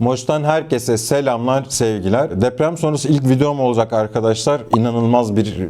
Moş'tan herkese selamlar, sevgiler. Deprem sonrası ilk videom olacak arkadaşlar. İnanılmaz bir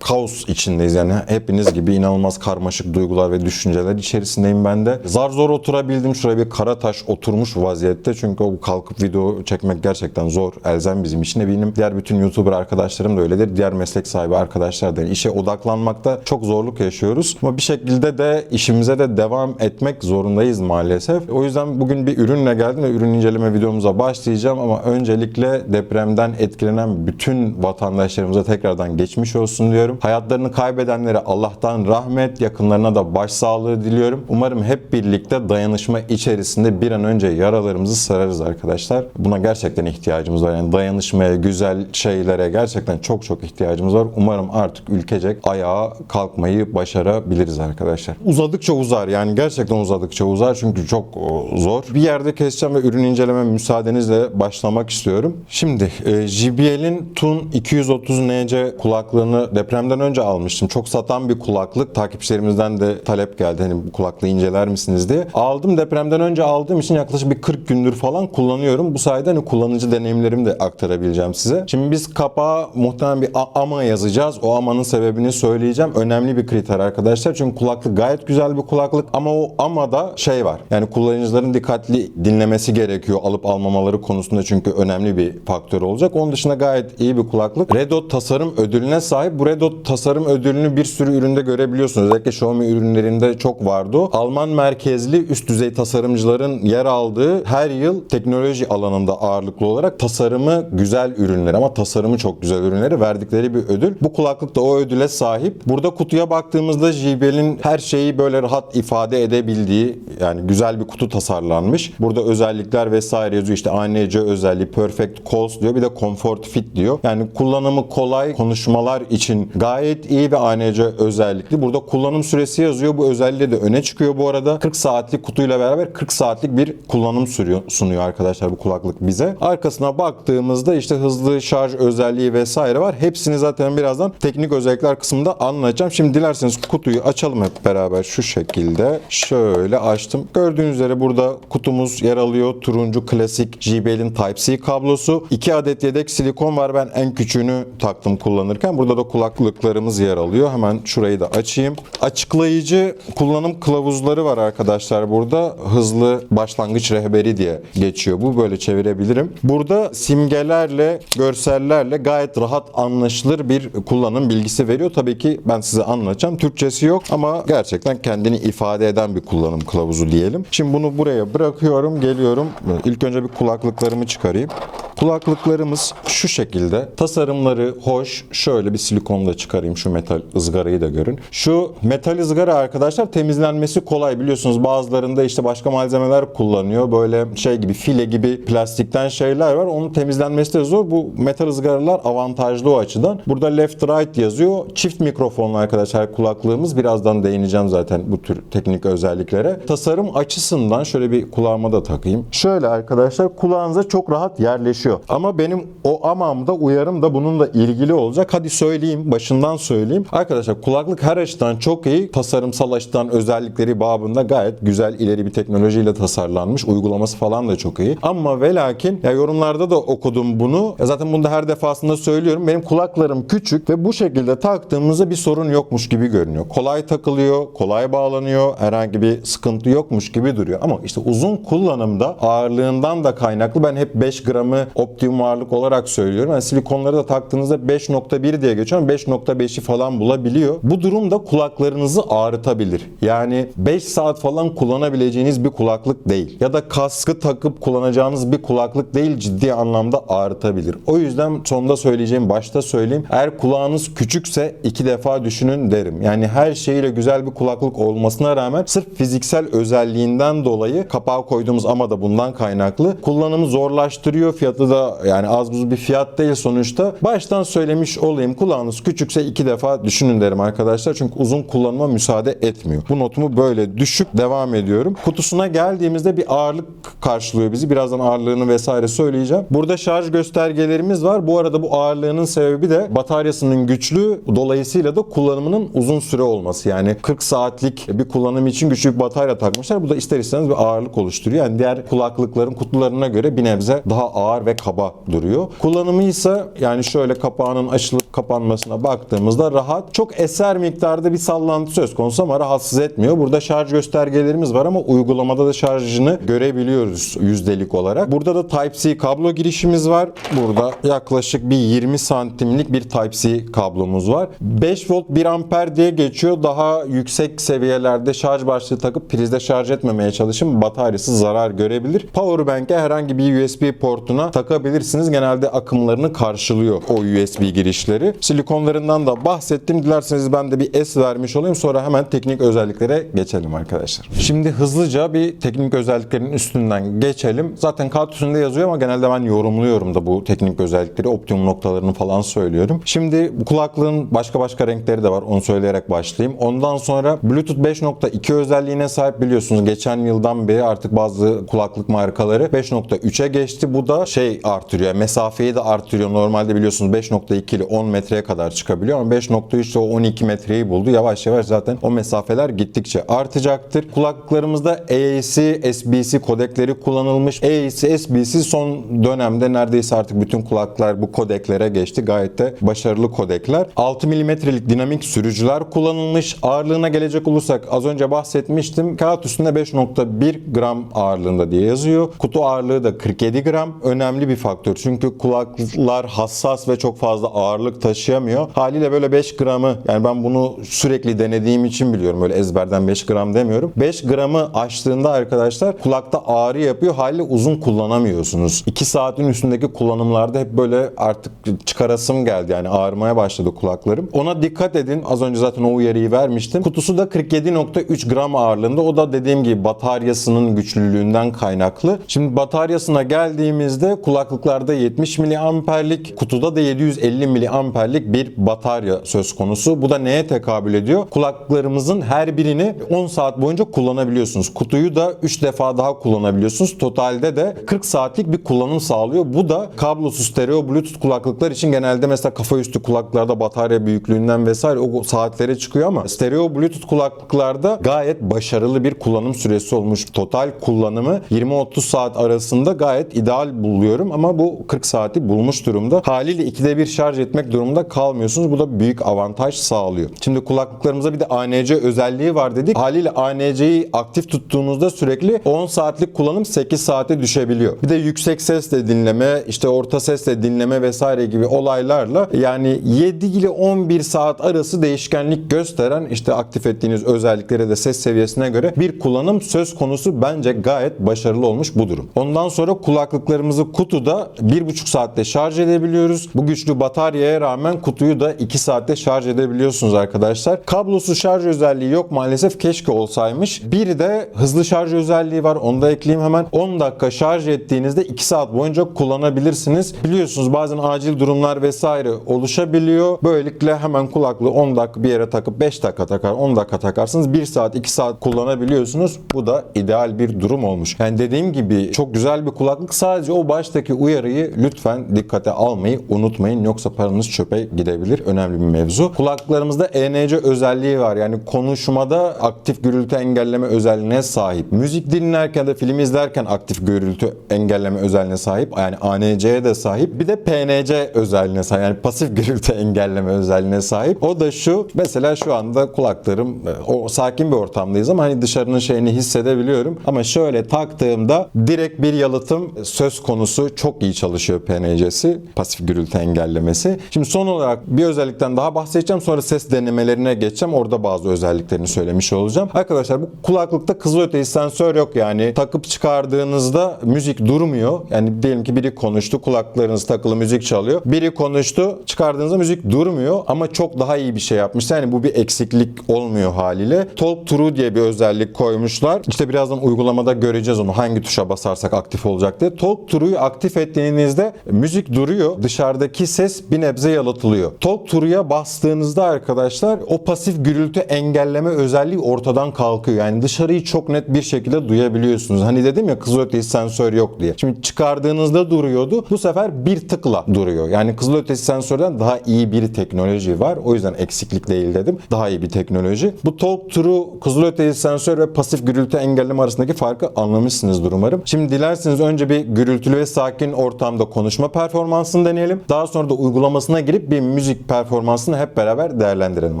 kaos içindeyiz yani. Hepiniz gibi inanılmaz karmaşık duygular ve düşünceler içerisindeyim ben de. Zar zor oturabildim. Şuraya bir kara taş oturmuş vaziyette. Çünkü o kalkıp video çekmek gerçekten zor, elzem bizim için. Eminim diğer bütün YouTuber arkadaşlarım da öyledir. Diğer meslek sahibi arkadaşlar da. İşe odaklanmakta çok zorluk yaşıyoruz. Ama bir şekilde de işimize de devam etmek zorundayız maalesef. O yüzden bugün bir ürünle geldim ve ürün inceleme videomuza başlayacağım ama öncelikle depremden etkilenen bütün vatandaşlarımıza tekrardan geçmiş olsun diyorum. Hayatlarını kaybedenlere Allah'tan rahmet, yakınlarına da başsağlığı diliyorum. Umarım hep birlikte dayanışma içerisinde bir an önce yaralarımızı sararız arkadaşlar. Buna gerçekten ihtiyacımız var. Yani dayanışmaya, güzel şeylere gerçekten çok çok ihtiyacımız var. Umarım artık ülkecek ayağa kalkmayı başarabiliriz arkadaşlar. Uzadıkça uzar yani gerçekten uzadıkça uzar çünkü çok o, zor. Bir yerde keseceğim ve ürün inceleme müsaadenizle başlamak istiyorum. Şimdi e, JBL'in Tun 230NC kulaklığını depremden önce almıştım. Çok satan bir kulaklık. Takipçilerimizden de talep geldi. Hani bu kulaklığı inceler misiniz diye. Aldım depremden önce aldığım için yaklaşık bir 40 gündür falan kullanıyorum. Bu sayede hani kullanıcı deneyimlerimi de aktarabileceğim size. Şimdi biz kapağa muhtemelen bir ama yazacağız. O amanın sebebini söyleyeceğim. Önemli bir kriter arkadaşlar. Çünkü kulaklık gayet güzel bir kulaklık ama o amada şey var. Yani kullanıcıların dikkatli dinlemesi gerekiyor alıp almamaları konusunda çünkü önemli bir faktör olacak. Onun dışında gayet iyi bir kulaklık. Red Dot tasarım ödülüne sahip. Bu Red Dot tasarım ödülünü bir sürü üründe görebiliyorsunuz. Özellikle Xiaomi ürünlerinde çok vardı. Alman merkezli üst düzey tasarımcıların yer aldığı her yıl teknoloji alanında ağırlıklı olarak tasarımı güzel ürünler ama tasarımı çok güzel ürünleri verdikleri bir ödül. Bu kulaklık da o ödüle sahip. Burada kutuya baktığımızda JBL'in her şeyi böyle rahat ifade edebildiği yani güzel bir kutu tasarlanmış. Burada özellikler vesaire yazıyor. İşte ANC özelliği, Perfect Calls diyor. Bir de Comfort Fit diyor. Yani kullanımı kolay konuşmalar için gayet iyi ve ANC özellikli. Burada kullanım süresi yazıyor. Bu özelliği de öne çıkıyor bu arada. 40 saatlik kutuyla beraber 40 saatlik bir kullanım sürüyor, sunuyor arkadaşlar bu kulaklık bize. Arkasına baktığımızda işte hızlı şarj özelliği vesaire var. Hepsini zaten birazdan teknik özellikler kısmında anlatacağım. Şimdi dilerseniz kutuyu açalım hep beraber şu şekilde. Şöyle açtım. Gördüğünüz üzere burada kutumuz yer alıyor. Turuncu klasik JBL'in Type-C kablosu. 2 adet yedek silikon var. Ben en küçüğünü taktım kullanırken. Burada da kulaklıklarımız yer alıyor. Hemen şurayı da açayım. Açıklayıcı kullanım kılavuzları var arkadaşlar burada. Hızlı başlangıç rehberi diye geçiyor. Bu böyle çevirebilirim. Burada simgelerle, görsellerle gayet rahat anlaşılır bir kullanım bilgisi veriyor. Tabii ki ben size anlatacağım. Türkçesi yok ama gerçekten kendini ifade eden bir kullanım kılavuzu diyelim. Şimdi bunu buraya bırakıyorum, geliyorum. İlk önce bir kulaklıklarımı çıkarayım. Kulaklıklarımız şu şekilde. Tasarımları hoş. Şöyle bir silikonla çıkarayım şu metal ızgarayı da görün. Şu metal ızgara arkadaşlar temizlenmesi kolay biliyorsunuz. Bazılarında işte başka malzemeler kullanıyor. Böyle şey gibi file gibi plastikten şeyler var. Onun temizlenmesi de zor. Bu metal ızgaralar avantajlı o açıdan. Burada left right yazıyor. Çift mikrofonlu arkadaşlar kulaklığımız. Birazdan değineceğim zaten bu tür teknik özelliklere. Tasarım açısından şöyle bir kulağıma da takayım. Şöyle arkadaşlar kulağınıza çok rahat yerleşiyor. Ama benim o amamda uyarım da bununla ilgili olacak. Hadi söyleyeyim, başından söyleyeyim. Arkadaşlar kulaklık her açıdan çok iyi. Tasarımsal açıdan özellikleri babında gayet güzel ileri bir teknolojiyle tasarlanmış. Uygulaması falan da çok iyi. Ama ve lakin ya yorumlarda da okudum bunu. Ya zaten bunu da her defasında söylüyorum. Benim kulaklarım küçük ve bu şekilde taktığımızda bir sorun yokmuş gibi görünüyor. Kolay takılıyor, kolay bağlanıyor. Herhangi bir sıkıntı yokmuş gibi duruyor. Ama işte uzun kullanımda ağırlığından da kaynaklı ben hep 5 gramı optimum ağırlık olarak söylüyorum. Yani silikonları da taktığınızda 5.1 diye geçiyor ama 5.5'i falan bulabiliyor. Bu durum da kulaklarınızı ağrıtabilir. Yani 5 saat falan kullanabileceğiniz bir kulaklık değil. Ya da kaskı takıp kullanacağınız bir kulaklık değil ciddi anlamda ağrıtabilir. O yüzden sonunda söyleyeceğim başta söyleyeyim. Eğer kulağınız küçükse iki defa düşünün derim. Yani her şeyiyle güzel bir kulaklık olmasına rağmen sırf fiziksel özelliğinden dolayı kapağı koyduğumuz ama da bundan kaynaklı kullanımı zorlaştırıyor. Fiyatı Da yani az buz bir fiyat değil sonuçta. Baştan söylemiş olayım. Kulağınız küçükse iki defa düşünün derim arkadaşlar. Çünkü uzun kullanıma müsaade etmiyor. Bu notumu böyle düşük devam ediyorum. Kutusuna geldiğimizde bir ağırlık karşılıyor bizi. Birazdan ağırlığını vesaire söyleyeceğim. Burada şarj göstergelerimiz var. Bu arada bu ağırlığının sebebi de bataryasının güçlü dolayısıyla da kullanımının uzun süre olması. Yani 40 saatlik bir kullanım için güçlü bir batarya takmışlar. Bu da ister istemez bir ağırlık oluşturuyor. Yani diğer kulaklıkların kutularına göre bir nebze daha ağır ve kaba duruyor. Kullanımı ise yani şöyle kapağının açılıp kapanmasına baktığımızda rahat. Çok eser miktarda bir sallantı söz konusu ama rahatsız etmiyor. Burada şarj göstergelerimiz var ama uygulamada da şarjını görebiliyoruz yüzdelik olarak. Burada da Type-C kablo girişimiz var. Burada yaklaşık bir 20 santimlik bir Type-C kablomuz var. 5 volt 1 amper diye geçiyor. Daha yüksek seviyelerde şarj başlığı takıp prizde şarj etmemeye çalışın. Bataryası zarar görebilir. Powerbank'e herhangi bir USB portuna takabilirsiniz. Genelde akımlarını karşılıyor o USB girişleri. Silikonlarından da bahsettim. Dilerseniz ben de bir S vermiş olayım. Sonra hemen teknik özelliklere geçelim arkadaşlar. Şimdi hızlıca bir teknik özelliklerin üstünden geçelim. Zaten kağıt üstünde yazıyor ama genelde ben yorumluyorum da bu teknik özellikleri. Optimum noktalarını falan söylüyorum. Şimdi bu kulaklığın başka başka renkleri de var. Onu söyleyerek başlayayım. Ondan sonra Bluetooth 5.2 özelliğine sahip biliyorsunuz. Geçen yıldan beri artık bazı kulaklık markaları 5.3'e geçti. Bu da şey artırıyor. Mesafeyi de artırıyor. Normalde biliyorsunuz 5.2 ile 10 metreye kadar çıkabiliyor ama 5.3 ile o 12 metreyi buldu. Yavaş yavaş zaten o mesafeler gittikçe artacaktır. Kulaklıklarımızda AAC, SBC kodekleri kullanılmış. AAC, SBC son dönemde neredeyse artık bütün kulaklar bu kodeklere geçti. Gayet de başarılı kodekler. 6 milimetrelik dinamik sürücüler kullanılmış. Ağırlığına gelecek olursak az önce bahsetmiştim. Kağıt üstünde 5.1 gram ağırlığında diye yazıyor. Kutu ağırlığı da 47 gram. Önemli bir faktör. Çünkü kulaklar hassas ve çok fazla ağırlık taşıyamıyor. Haliyle böyle 5 gramı yani ben bunu sürekli denediğim için biliyorum. Öyle ezberden 5 gram demiyorum. 5 gramı aştığında arkadaşlar kulakta ağrı yapıyor. Haliyle uzun kullanamıyorsunuz. 2 saatin üstündeki kullanımlarda hep böyle artık çıkarasım geldi. Yani ağrımaya başladı kulaklarım. Ona dikkat edin. Az önce zaten o uyarıyı vermiştim. Kutusu da 47.3 gram ağırlığında. O da dediğim gibi bataryasının güçlülüğünden kaynaklı. Şimdi bataryasına geldiğimizde kulaklıklarda 70 miliamperlik, kutuda da 750 miliamperlik bir batarya söz konusu. Bu da neye tekabül ediyor? Kulaklıklarımızın her birini 10 saat boyunca kullanabiliyorsunuz. Kutuyu da 3 defa daha kullanabiliyorsunuz. Totalde de 40 saatlik bir kullanım sağlıyor. Bu da kablosuz stereo bluetooth kulaklıklar için genelde mesela kafa üstü kulaklarda batarya büyüklüğünden vesaire o saatlere çıkıyor ama stereo bluetooth kulaklıklarda gayet başarılı bir kullanım süresi olmuş. Total kullanımı 20-30 saat arasında gayet ideal buluyorum ama bu 40 saati bulmuş durumda. Haliyle ikide bir şarj etmek durumunda kalmıyorsunuz. Bu da büyük avantaj sağlıyor. Şimdi kulaklıklarımıza bir de ANC özelliği var dedik. Haliyle ANC'yi aktif tuttuğunuzda sürekli 10 saatlik kullanım 8 saate düşebiliyor. Bir de yüksek sesle dinleme, işte orta sesle dinleme vesaire gibi olaylarla yani 7 ile 11 saat arası değişkenlik gösteren işte aktif ettiğiniz özelliklere de ses seviyesine göre bir kullanım söz konusu bence gayet başarılı olmuş bu durum. Ondan sonra kulaklıklarımızı kutuda 1,5 saatte şarj edebiliyoruz. Bu güçlü bataryaya rağmen kutuyu da 2 saatte şarj edebiliyorsunuz arkadaşlar. Kablosuz şarj özelliği yok maalesef keşke olsaymış. Bir de hızlı şarj özelliği var. Onu da ekleyeyim hemen. 10 dakika şarj ettiğinizde 2 saat boyunca kullanabilirsiniz. Biliyorsunuz bazen acil durumlar vesaire oluşabiliyor. Böylelikle hemen kulaklığı 10 dakika bir yere takıp 5 dakika takar, 10 dakika takarsınız. 1 saat, 2 saat kullanabiliyorsunuz. Bu da ideal bir durum olmuş. Yani dediğim gibi çok güzel bir kulaklık. Sadece o baştaki uyarıyı lütfen dikkate almayı unutmayın. Yoksa paranız çöpe gidebilir. Önemli bir mevzu. Kulaklıklarımızda ENC özelliği var. Yani konuşmada aktif gürültü engelleme özelliğine sahip. Müzik dinlerken de film izlerken aktif gürültü engelleme özelliğine sahip. Yani ANC'ye de sahip. Bir de PNC özelliğine sahip. Yani pasif gürültü engelleme özelliğine sahip. O da şu. Mesela şu anda kulaklarım o sakin bir ortamdayız ama hani dışarının şeyini hissedebiliyorum. Ama şöyle taktığımda direkt bir yalıtım söz konusu çok iyi çalışıyor PNC'si. Pasif gürültü engellemesi. Şimdi son olarak bir özellikten daha bahsedeceğim. Sonra ses denemelerine geçeceğim. Orada bazı özelliklerini söylemiş olacağım. Arkadaşlar bu kulaklıkta kızılötesi sensör yok yani. Takıp çıkardığınızda müzik durmuyor. Yani diyelim ki biri konuştu, kulaklarınız takılı müzik çalıyor. Biri konuştu, çıkardığınızda müzik durmuyor ama çok daha iyi bir şey yapmış. Yani bu bir eksiklik olmuyor haliyle. Talk True diye bir özellik koymuşlar. İşte birazdan uygulamada göreceğiz onu. Hangi tuşa basarsak aktif olacak diye. Talk True'yu aktif ettiğinizde müzik duruyor. Dışarıdaki ses bir nebze yalıtılıyor. Talk True'ya bastığınızda arkadaşlar o pasif gürültü engelleme özelliği ortadan kalkıyor. Yani dışarıyı çok net bir şekilde duyabiliyorsunuz. Hani dedim ya kızılötesi sensör yok diye. Şimdi çıkardığınızda duruyordu. Bu sefer bir tıkla duruyor. Yani kızılötesi sensörden daha iyi bir teknoloji var. O yüzden eksiklik değil dedim. Daha iyi bir teknoloji. Bu Talk True kızılötesi sensör ve pasif gürültü engelleme arasındaki farkı anlamışsınızdır umarım. Şimdi dilerseniz önce bir gürültülü ve sakin ortamda konuşma performansını deneyelim. Daha sonra da uygulamasına girip bir müzik performansını hep beraber değerlendirelim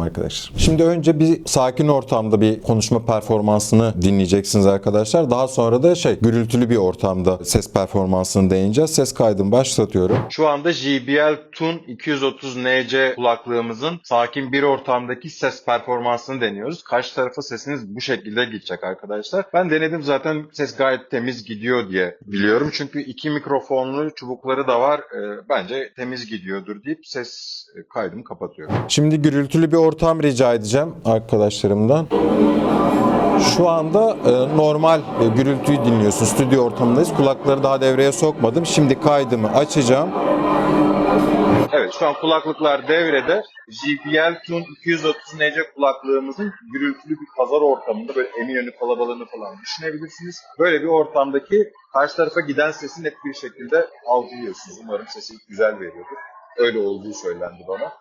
arkadaşlar. Şimdi önce bir sakin ortamda bir konuşma performansını dinleyeceksiniz arkadaşlar. Daha sonra da şey gürültülü bir ortamda ses performansını deneyeceğiz. Ses kaydını başlatıyorum. Şu anda JBL Tune 230NC kulaklığımızın sakin bir ortamdaki ses performansını deniyoruz. Karşı tarafa sesiniz bu şekilde gidecek arkadaşlar. Ben denedim zaten ses gayet temiz gidiyor diye biliyorum. Çünkü iki mikrofonlu çubukları da var. Ee, bence temiz gidiyordur deyip ses kaydımı kapatıyorum. Şimdi gürültülü bir ortam rica edeceğim arkadaşlarımdan. Şu anda e, normal e, gürültüyü dinliyorsun. Stüdyo ortamındayız. Kulakları daha devreye sokmadım. Şimdi kaydımı açacağım. Şu an kulaklıklar devrede. JBL Tune 230NC kulaklığımızın gürültülü bir pazar ortamında böyle Eminönü kalabalığını falan düşünebilirsiniz. Böyle bir ortamdaki karşı tarafa giden sesi net bir şekilde algılıyorsunuz. Umarım sesi güzel veriyordur. Öyle olduğu söylendi bana.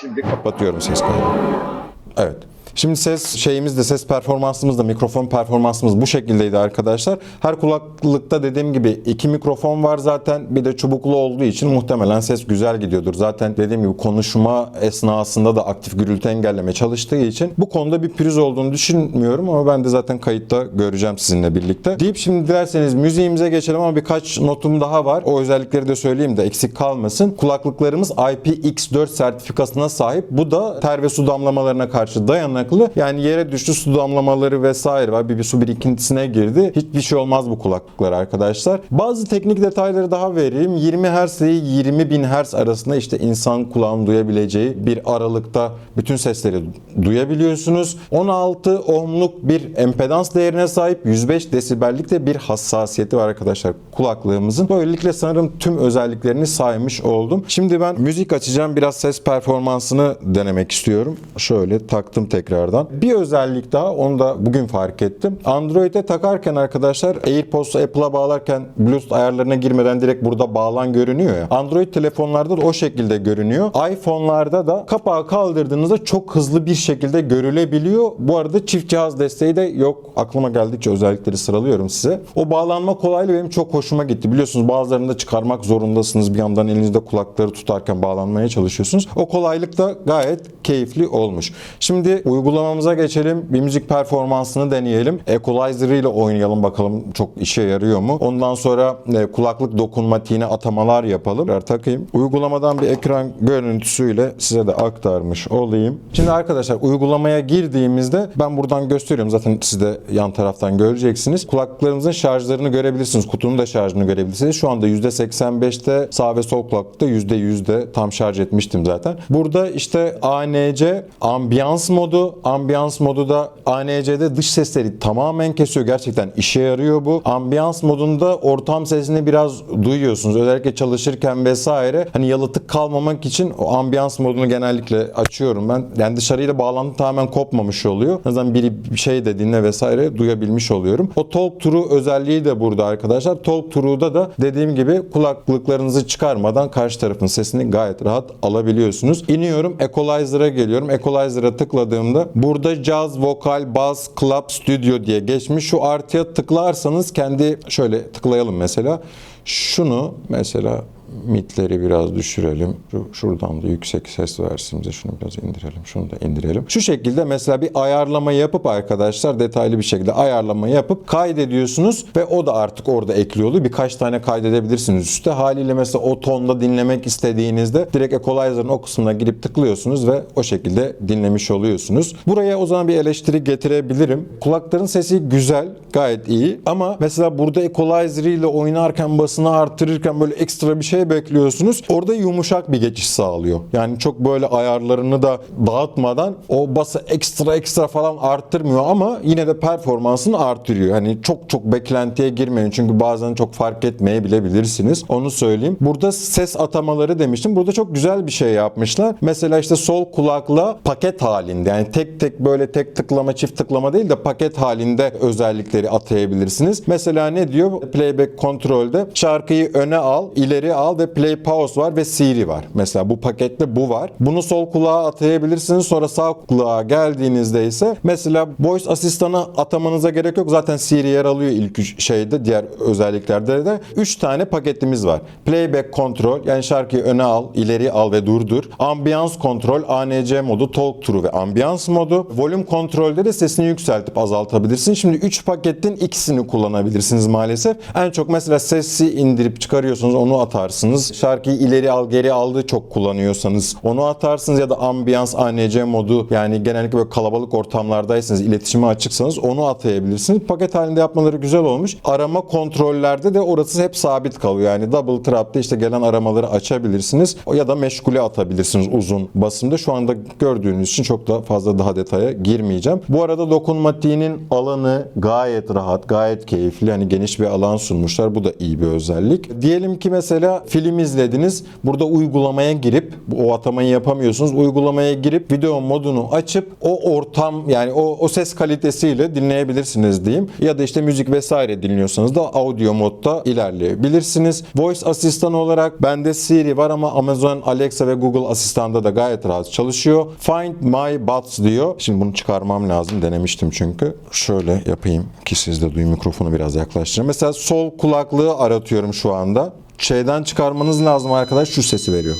Şimdi kapatıyorum ses kaydını. Evet. Şimdi ses şeyimiz de ses performansımız da mikrofon performansımız bu şekildeydi arkadaşlar. Her kulaklıkta dediğim gibi iki mikrofon var zaten. Bir de çubuklu olduğu için muhtemelen ses güzel gidiyordur. Zaten dediğim gibi konuşma esnasında da aktif gürültü engelleme çalıştığı için bu konuda bir pürüz olduğunu düşünmüyorum ama ben de zaten kayıtta göreceğim sizinle birlikte. Deyip şimdi dilerseniz müziğimize geçelim ama birkaç notum daha var. O özellikleri de söyleyeyim de eksik kalmasın. Kulaklıklarımız IPX4 sertifikasına sahip. Bu da ter ve su damlamalarına karşı dayanıklı. Yani yere düştü su damlamaları vesaire var. Bir, bir su birikintisine girdi. Hiçbir şey olmaz bu kulaklıklar arkadaşlar. Bazı teknik detayları daha vereyim. 20 Hz ile 20 bin Hz arasında işte insan kulağının duyabileceği bir aralıkta bütün sesleri duyabiliyorsunuz. 16 ohmluk bir empedans değerine sahip 105 desibellik de bir hassasiyeti var arkadaşlar kulaklığımızın. Böylelikle sanırım tüm özelliklerini saymış oldum. Şimdi ben müzik açacağım. Biraz ses performansını denemek istiyorum. Şöyle taktım tekrardan. Bir özellik daha onu da bugün fark ettim. Android'e takarken arkadaşlar AirPods'u Apple'a bağlarken Bluetooth ayarlarına girmeden direkt burada bağlan görünüyor ya. Android telefonlarda da o şekilde görünüyor. iPhone'larda da kapağı kaldırdığınızda çok hızlı bir şekilde görülebiliyor. Bu arada çift cihaz desteği de yok. Aklıma geldikçe özellikleri sıralıyorum size. O bağlanma kolaylığı benim çok hoşuma gitti. Biliyorsunuz bazılarını da çıkarmak zorundasınız. Bir yandan elinizde kulakları tutarken bağlanmaya çalışıyorsunuz. O kolaylık da gayet keyifli olmuş. Şimdi uygulamamıza geçelim. Bir müzik performansını deneyelim. Equalizer ile oynayalım bakalım çok işe yarıyor mu? Ondan sonra e, kulaklık dokunmatiğine atamalar yapalım. Bir Takayım. Uygulamadan bir ekran görüntüsüyle size de aktarmış olayım. Şimdi arkadaşlar uygulamaya girdiğimizde ben buradan gösteriyorum. Zaten siz de yan taraftan göreceksiniz. Kulaklıklarımızın şarjlarını görebilirsiniz. Kutunun da şarjını görebilirsiniz. Şu anda %85'te sağ ve sol kulaklıkta %100'de tam şarj etmiştim zaten. Burada işte ANC ambiyans modu. Ambiyans modu da ANC'de dış sesleri tamamen kesiyor. Gerçekten işe yarıyor bu. Ambiyans modunda ortam sesini biraz duyuyorsunuz. Özellikle çalışırken vesaire. Hani yalıtık kalmamak için o ambiyans modunu genellikle açıyorum ben. Yani dışarıyla bağlantı tamamen kopmamış oluyor. En azından biri bir şey dediğinde vesaire duyabilmiş oluyorum. O Talk True özelliği de burada arkadaşlar. Talk True'da da dediğim gibi kulaklıklarınızı çıkarmadan karşı tarafın sesini gayet rahat alabiliyorsunuz. İniyorum. Equalizer'a geliyorum. Equalizer'a tıkladığımda burada Jazz, Vokal, Bass, Club, Studio diye geçmiş. Şu artıya tıklarsanız kendi şöyle tıklayalım mesela. Şunu mesela Midleri biraz düşürelim. Şu, şuradan da yüksek ses versin bize. Şunu biraz indirelim. Şunu da indirelim. Şu şekilde mesela bir ayarlama yapıp arkadaşlar detaylı bir şekilde ayarlama yapıp kaydediyorsunuz ve o da artık orada ekliyor oluyor. Birkaç tane kaydedebilirsiniz üstte. Haliyle mesela o tonda dinlemek istediğinizde direkt Equalizer'ın o kısmına girip tıklıyorsunuz ve o şekilde dinlemiş oluyorsunuz. Buraya o zaman bir eleştiri getirebilirim. Kulakların sesi güzel, gayet iyi ama mesela burada Equalizer ile oynarken basını arttırırken böyle ekstra bir şey bekliyorsunuz. Orada yumuşak bir geçiş sağlıyor. Yani çok böyle ayarlarını da dağıtmadan o bası ekstra ekstra falan arttırmıyor ama yine de performansını artırıyor. Hani çok çok beklentiye girmeyin çünkü bazen çok fark etmeyebilebilirsiniz. Onu söyleyeyim. Burada ses atamaları demiştim. Burada çok güzel bir şey yapmışlar. Mesela işte sol kulakla paket halinde yani tek tek böyle tek tıklama çift tıklama değil de paket halinde özellikleri atayabilirsiniz. Mesela ne diyor? Playback kontrolde şarkıyı öne al, ileri al ve play pause var ve Siri var. Mesela bu pakette bu var. Bunu sol kulağa atayabilirsiniz. Sonra sağ kulağa geldiğinizde ise mesela voice asistanı atamanıza gerek yok. Zaten Siri yer alıyor ilk şeyde diğer özelliklerde de 3 tane paketimiz var. Playback kontrol yani şarkıyı öne al, ileri al ve durdur. Ambiyans kontrol, ANC modu, talk through ve ambiyans modu. Volüm kontrolde de sesini yükseltip azaltabilirsin. Şimdi 3 paketin ikisini kullanabilirsiniz maalesef. En çok mesela sesi indirip çıkarıyorsunuz onu atarsınız. Şarkıyı ileri al geri aldı çok kullanıyorsanız onu atarsınız ya da ambiyans ANC modu yani genellikle böyle kalabalık ortamlardaysanız iletişime açıksanız onu atayabilirsiniz. Paket halinde yapmaları güzel olmuş. Arama kontrollerde de orası hep sabit kalıyor. Yani double trap'te işte gelen aramaları açabilirsiniz ya da meşgule atabilirsiniz uzun basımda. Şu anda gördüğünüz için çok da fazla daha detaya girmeyeceğim. Bu arada dokunmatiğinin alanı gayet rahat, gayet keyifli. Yani geniş bir alan sunmuşlar. Bu da iyi bir özellik. Diyelim ki mesela film izlediniz. Burada uygulamaya girip o atamayı yapamıyorsunuz. Uygulamaya girip video modunu açıp o ortam yani o, o ses kalitesiyle dinleyebilirsiniz diyeyim. Ya da işte müzik vesaire dinliyorsanız da audio modda ilerleyebilirsiniz. Voice asistan olarak bende Siri var ama Amazon Alexa ve Google asistanda da gayet rahat çalışıyor. Find my buds diyor. Şimdi bunu çıkarmam lazım. Denemiştim çünkü. Şöyle yapayım ki siz de duyun mikrofonu biraz yaklaştırın. Mesela sol kulaklığı aratıyorum şu anda. Şeyden çıkarmanız lazım arkadaş şu sesi veriyor.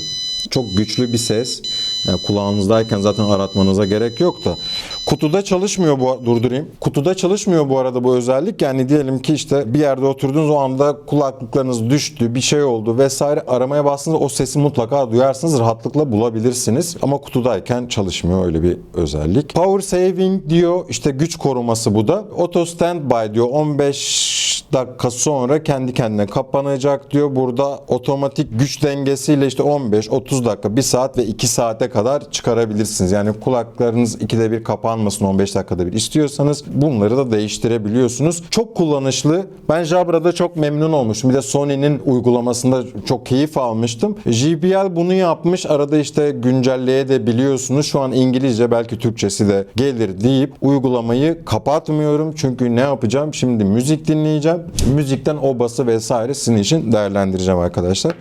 Çok güçlü bir ses. Yani kulağınızdayken zaten aratmanıza gerek yok da. Kutuda çalışmıyor bu durdurayım. Kutuda çalışmıyor bu arada bu özellik. Yani diyelim ki işte bir yerde oturdunuz o anda kulaklıklarınız düştü, bir şey oldu vesaire aramaya bastığınızda o sesi mutlaka duyarsınız, rahatlıkla bulabilirsiniz. Ama kutudayken çalışmıyor öyle bir özellik. Power saving diyor. işte güç koruması bu da. Auto standby diyor. 15 dakika sonra kendi kendine kapanacak diyor. Burada otomatik güç dengesiyle işte 15, 30 dakika, 1 saat ve 2 saate kadar çıkarabilirsiniz. Yani kulaklarınız ikide bir kapanmasın 15 dakikada bir istiyorsanız bunları da değiştirebiliyorsunuz. Çok kullanışlı. Ben Jabra'da çok memnun olmuştum. Bir de Sony'nin uygulamasında çok keyif almıştım. JBL bunu yapmış. Arada işte güncelleye de biliyorsunuz. Şu an İngilizce belki Türkçesi de gelir deyip uygulamayı kapatmıyorum. Çünkü ne yapacağım? Şimdi müzik dinleyeceğim. Müzikten o bası vesaire sizin için değerlendireceğim arkadaşlar.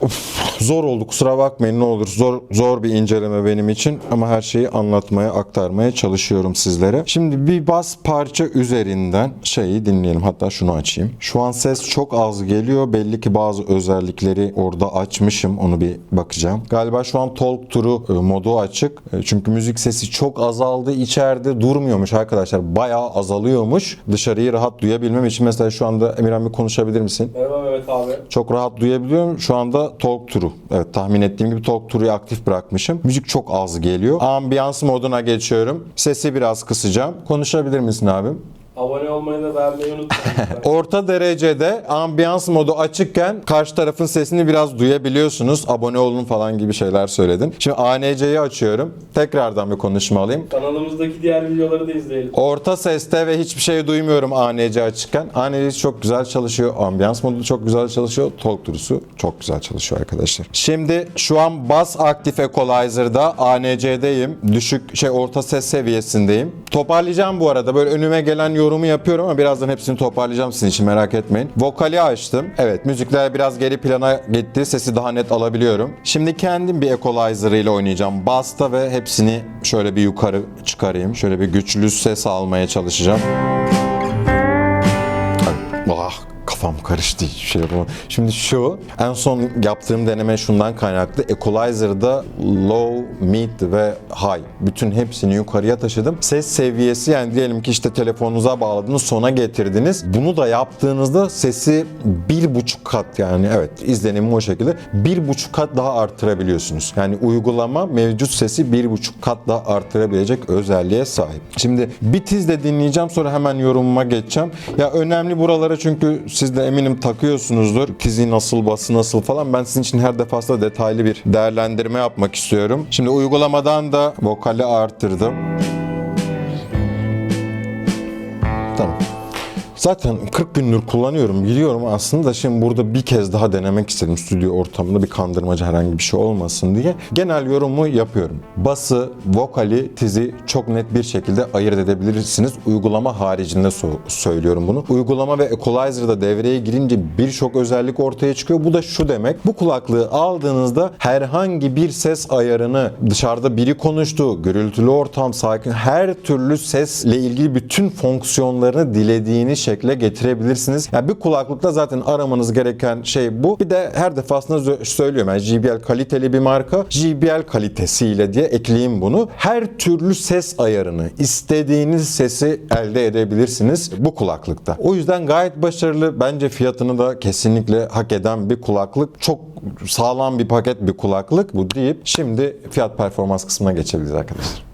Of, zor oldu kusura bakmayın ne olur. Zor zor bir inceleme benim için ama her şeyi anlatmaya, aktarmaya çalışıyorum sizlere. Şimdi bir bas parça üzerinden şeyi dinleyelim. Hatta şunu açayım. Şu an ses çok az geliyor. Belli ki bazı özellikleri orada açmışım. Onu bir bakacağım. Galiba şu an Talk Tour'u e, modu açık. E, Çünkü müzik sesi çok azaldı. İçeride durmuyormuş arkadaşlar. Bayağı azalıyormuş. Dışarıyı rahat duyabilmem için mesela şu anda Emirhan bir konuşabilir misin? Merhaba Mehmet abi. Çok rahat duyabiliyorum. Şu anda Talk Tour'u. Evet tahmin ettiğim gibi Talk Tour'u aktif bırakmışım. Müzik çok az geliyor. Ambiyans moduna geçiyorum. Sesi biraz kısacağım. Konuşabilir misin abim? Abone olmayı da beğenmeyi unutmayın. Orta derecede ambiyans modu açıkken karşı tarafın sesini biraz duyabiliyorsunuz. Abone olun falan gibi şeyler söyledin. Şimdi ANC'yi açıyorum. Tekrardan bir konuşma alayım. Kanalımızdaki diğer videoları da izleyelim. Orta seste ve hiçbir şey duymuyorum ANC açıkken. ANC çok güzel çalışıyor. Ambiyans modu çok güzel çalışıyor. Talk Tour'su çok güzel çalışıyor arkadaşlar. Şimdi şu an Bass Active Equalizer'da ANC'deyim. Düşük şey orta ses seviyesindeyim. Toparlayacağım bu arada. Böyle önüme gelen yorumu yapıyorum ama birazdan hepsini toparlayacağım sizin için merak etmeyin. Vokali açtım. Evet müzikler biraz geri plana gitti. Sesi daha net alabiliyorum. Şimdi kendim bir equalizer ile oynayacağım. Bass'ta ve hepsini şöyle bir yukarı çıkarayım. Şöyle bir güçlü ses almaya çalışacağım. Ah kafam karıştı. Şey yapamadım. Şimdi şu en son yaptığım deneme şundan kaynaklı. Equalizer'da low, mid ve high bütün hepsini yukarıya taşıdım. Ses seviyesi yani diyelim ki işte telefonunuza bağladınız sona getirdiniz. Bunu da yaptığınızda sesi bir buçuk kat yani evet izlenimi o şekilde bir buçuk kat daha arttırabiliyorsunuz. Yani uygulama mevcut sesi bir buçuk kat daha arttırabilecek özelliğe sahip. Şimdi bir tiz de dinleyeceğim sonra hemen yorumuma geçeceğim. Ya önemli buralara çünkü siz de eminim takıyorsunuzdur. Tizi nasıl, bası nasıl falan. Ben sizin için her defasında detaylı bir değerlendirme yapmak istiyorum. Şimdi uygulamadan da vokali arttırdım. Tamam. Zaten 40 gündür kullanıyorum biliyorum aslında şimdi burada bir kez daha denemek istedim stüdyo ortamında bir kandırmacı herhangi bir şey olmasın diye. Genel yorumu yapıyorum. Bası, vokali, tizi çok net bir şekilde ayırt edebilirsiniz. Uygulama haricinde so- söylüyorum bunu. Uygulama ve equalizer'da devreye girince birçok özellik ortaya çıkıyor. Bu da şu demek. Bu kulaklığı aldığınızda herhangi bir ses ayarını dışarıda biri konuştu, gürültülü ortam, sakin her türlü sesle ilgili bütün fonksiyonlarını dilediğiniz şekle getirebilirsiniz. Yani bir kulaklıkta zaten aramanız gereken şey bu. Bir de her defasında söylüyorum yani JBL kaliteli bir marka. JBL kalitesiyle diye ekleyeyim bunu. Her türlü ses ayarını, istediğiniz sesi elde edebilirsiniz bu kulaklıkta. O yüzden gayet başarılı. Bence fiyatını da kesinlikle hak eden bir kulaklık. Çok sağlam bir paket bir kulaklık bu deyip şimdi fiyat performans kısmına geçebiliriz arkadaşlar.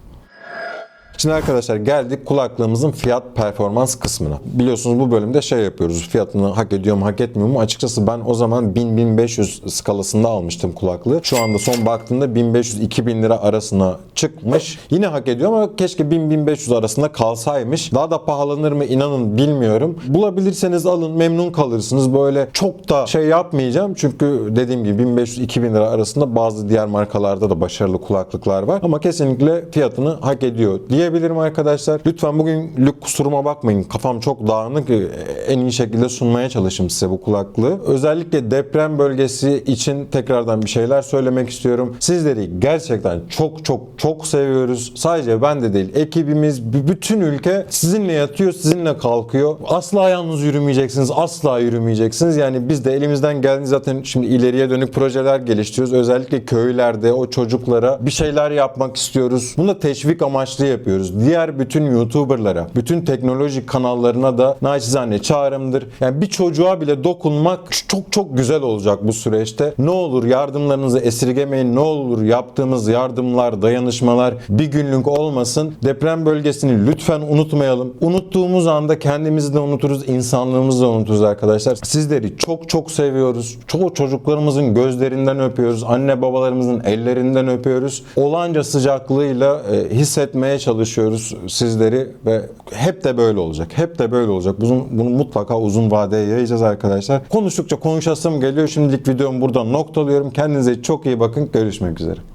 Şimdi arkadaşlar geldik kulaklığımızın fiyat performans kısmına. Biliyorsunuz bu bölümde şey yapıyoruz. Fiyatını hak ediyor mu hak etmiyor mu? Açıkçası ben o zaman 1000-1500 skalasında almıştım kulaklığı. Şu anda son baktığımda 1500-2000 lira arasına çıkmış. Yine hak ediyor ama keşke 1000-1500 arasında kalsaymış. Daha da pahalanır mı inanın bilmiyorum. Bulabilirseniz alın memnun kalırsınız. Böyle çok da şey yapmayacağım. Çünkü dediğim gibi 1500-2000 lira arasında bazı diğer markalarda da başarılı kulaklıklar var. Ama kesinlikle fiyatını hak ediyor diyebilirim arkadaşlar. Lütfen bugün lük kusuruma bakmayın. Kafam çok dağınık. En iyi şekilde sunmaya çalıştım size bu kulaklığı. Özellikle deprem bölgesi için tekrardan bir şeyler söylemek istiyorum. Sizleri gerçekten çok çok çok seviyoruz. Sadece ben de değil. Ekibimiz, bütün ülke sizinle yatıyor, sizinle kalkıyor. Asla yalnız yürümeyeceksiniz. Asla yürümeyeceksiniz. Yani biz de elimizden geldiğince zaten şimdi ileriye dönük projeler geliştiriyoruz. Özellikle köylerde o çocuklara bir şeyler yapmak istiyoruz. Bunu da teşvik amaçlı yapıyoruz. Diğer bütün YouTuber'lara, bütün teknoloji kanallarına da naçizane çağrımdır. Yani bir çocuğa bile dokunmak çok çok güzel olacak bu süreçte. Ne olur yardımlarınızı esirgemeyin. Ne olur yaptığımız yardımlar, dayanışmalar bir günlük olmasın. Deprem bölgesini lütfen unutmayalım. Unuttuğumuz anda kendimizi de unuturuz, insanlığımızı da unuturuz arkadaşlar. Sizleri çok çok seviyoruz. Çoğu çocuklarımızın gözlerinden öpüyoruz. Anne babalarımızın ellerinden öpüyoruz. Olanca sıcaklığıyla e, hissetmeye çalışıyoruz sizleri ve hep de böyle olacak. Hep de böyle olacak. Bunu, bunu mutlaka uzun vadeye yayacağız arkadaşlar. Konuştukça konuşasım geliyor. Şimdilik videomu burada noktalıyorum. Kendinize çok iyi bakın. Görüşmek üzere.